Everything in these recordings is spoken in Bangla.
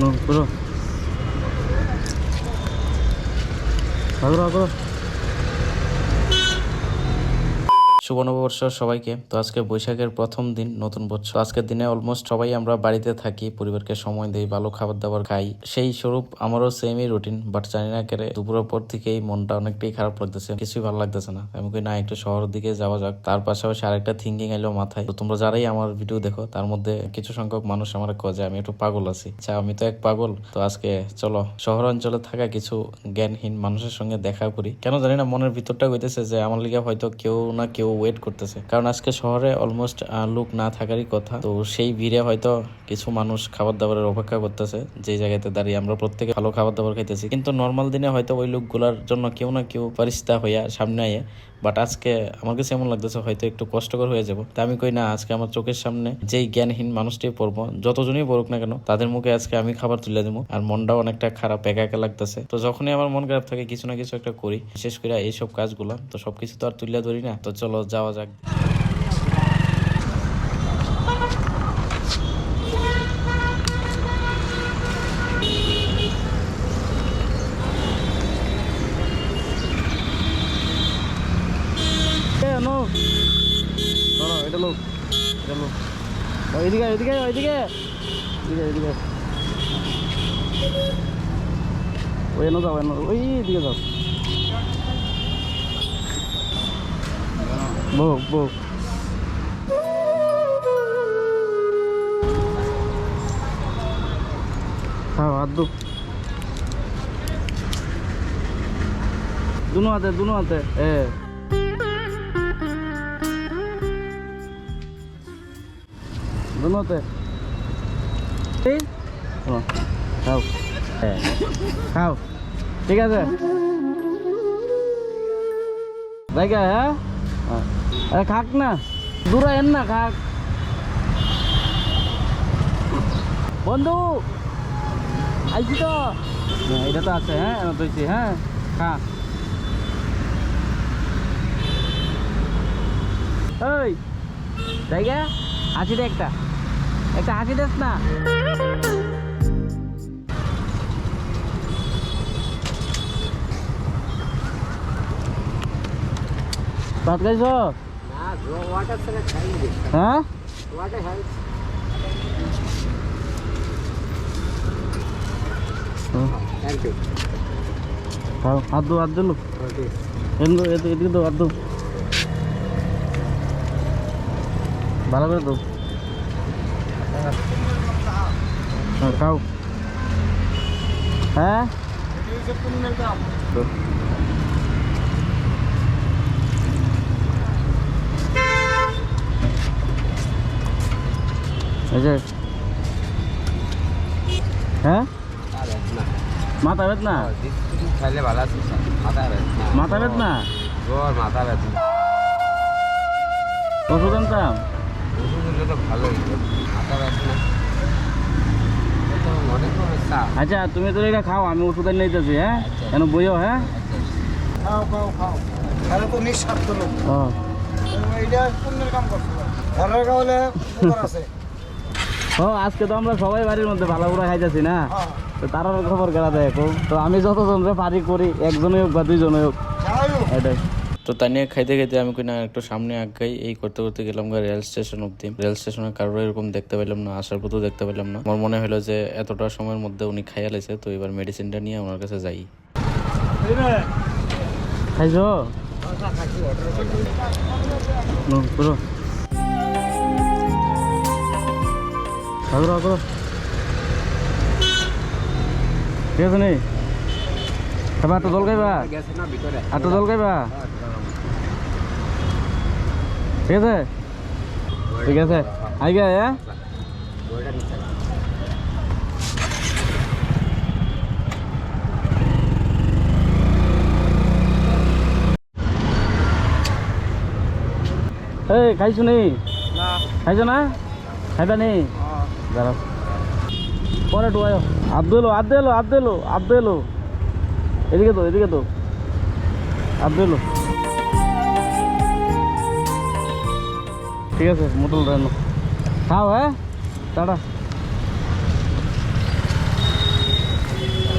Lan bro. Hadi bro. শুভ নববর্ষ সবাইকে। তো আজকে বৈশাখের প্রথম দিন, নতুন বছর। আজকের দিনে অলমোস্ট সবাই আমরা বাড়িতে থাকি, পরিবারকে সময় দেই, ভালো খাবার দাবার খাই। সেই স্বরূপ আমারও সেমই রুটিন বাট জানি না কেরে দুপুরের পর থেকেই মনটা অনেকটাই খারাপ লাগতেছে, কিছুই ভালো লাগতেছে না। আমি না, একটু শহরের দিকে যাওয়া যাক। তার পাশাপাশি আরেকটা থিঙ্কিং এলো মাথায়। তো তোমরা যারাই আমার ভিডিও দেখো, তার মধ্যে কিছু সংখ্যক মানুষ আমার কয় যে, আমি একটু পাগল আছি। আচ্ছা আমি তো এক পাগল। তো আজকে চলো শহর অঞ্চলে থাকা কিছু জ্ঞানহীন মানুষের সঙ্গে দেখা করি। কেন জানি না, মনের ভিতরটা হইতেছে যে, আমার লিগে হয়তো কেউ না কেউ ওয়েট করতেছে। কারণ আজকে শহরে অলমোস্ট লোক না থাকারই কথা। তো সেই ভিড়ে হয়তো কিছু মানুষ খাবার দাবারের অপেক্ষা করতেছে, যে জায়গাতে দাঁড়িয়ে আমরা প্রত্যেকে ভালো খাবার দাবার খাইতেছি। কিন্তু নর্মাল দিনে হয়তো ওই লোকগুলার জন্য কেউ না কেউ পরিস্থিতি হইয়া সামনে আইয়ে বাট আজকে আমার কাছে এমন লাগতেছে, হয়তো একটু কষ্টকর হয়ে যাব। তা আমি কই, না, আজকে আমার চোখের সামনে যেই জ্ঞানহীন মানুষটি পড়ব, যতজনই পড়ুক না কেন, তাদের মুখে আজকে আমি খাবার তুলে দেবো। আর মনটাও অনেকটা খারাপ একা একা লাগতেছে। তো যখনই আমার মন খারাপ থাকে, কিছু না কিছু একটা করি। বিশেষ করে এইসব কাজগুলো, তো সবকিছু তো আর তুলে ধরি না। তো চলো, যাওয়া যাক নো এটা লোক ওইদিকে ওইদিকে ওইদিকে এদিকে। এদিকে ওই এনো যাও এনো ওই দিকে যাও। বউ বউ। খাও হাত দু। দুনো হাতে দুনো হাতে। এ। দুনো হাতে এই শোনো, খাও খাও ঠিক আছে জায়গা হ্যাঁ। খাক না দূরে এন না খাক বন্ধু আইছি তো এটা তো আছে হ্যাঁ এনে তৈছি হ্যাঁ খা ওই জায়গা দে একটা একটা হাসি দেস না। ভাত খাইছ? হ্যাঁ? হাত দো হাত দিল এদিকে দো হাত দো ভালো করে দো হ্যাঁ, খাও হ্যাঁ দো। এই যে হ্যাঁ মাথা বেদনা খাইলে ভালো আছে মাথা ব্যথা মাথা বেদনা জ্বর মাথা ব্যথা ওষুধ আনতাম ভালোই। আচ্ছা তুমি তো এটা খাও আমি ওষুধ নিতেছি হ্যাঁ? কেন বইও হ্যাঁ? খাও খাও খাও। তাহলে তো নিঃস্বার্থ লোক। ও। পুণ্যের কাম করছে। ঘরের গাওয়ালে আছে। ও আজকে তো আমরা সবাই বাড়ির মধ্যে ভালো করে খাইতেছি না? হ্যাঁ। তো তারার খবর কেনা দেখো তো আমি যতজন পারি করি একজনই হোক বা দুইজনই হোক। হোক। এটাই। তো তাই নিয়ে খাইতে খাইতে আমি কিনা না একটু সামনে আগাই এই করতে করতে গেলাম গা রেল স্টেশন অব্দি। রেল স্টেশনে কারোর এরকম দেখতে পেলাম না আসার পথও দেখতে পেলাম না। আমার মনে হলো যে এতটা সময়ের মধ্যে উনি খাইয়া লাইছে তো এবার মেডিসিনটা নিয়ে ওনার কাছে যাই। খাইছো? ঠিক আছে নি? খাইবা? গেছে না ভিতরে। একটু জল খাইবা? ঠিক আছে? ঠিক আছে। আই গে হ্যাঁ এই খাইছো নি? খাইছো না? খাইবা নি? দাঁড়াও। পরে আয়ো। আব্দুল আব্দুল আব্দুল আব্দুল। এদিকে তো এদিকে তো। আব্দুল। ঠিক আছে মোটল রানো খাও হ্যাঁ? টাটা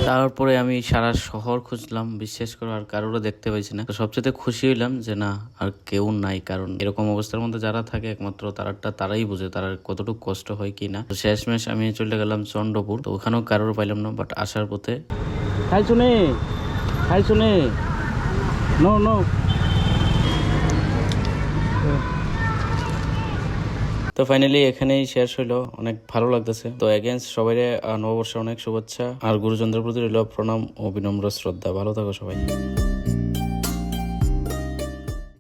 তারপরে আমি সারা শহর খুঁজলাম বিশ্বাস করো আর কারোরও দেখতে পাইছি না। তো সবচেয়ে খুশি হইলাম যে না আর কেউ নাই কারণ এরকম অবস্থার মধ্যে যারা থাকে একমাত্র তারাটা তারাই বুঝে তারা কতটুকু কষ্ট হয় কি না। তো শেষমেশ আমি চলে গেলাম চন্দ্রপুর। তো ওখানেও কারোর পাইলাম না বাট আসার পথে হাই শুনে হাই শুনে নো নো। তো ফাইনালি এখানেই শেষ হইল। অনেক ভালো লাগতেছে। তো এগেন্স সবাই নববর্ষে অনেক শুভেচ্ছা। আর গুরুজনদের প্রতি রইল প্রণাম ও বিনম্র শ্রদ্ধা। ভালো থাকো সবাই।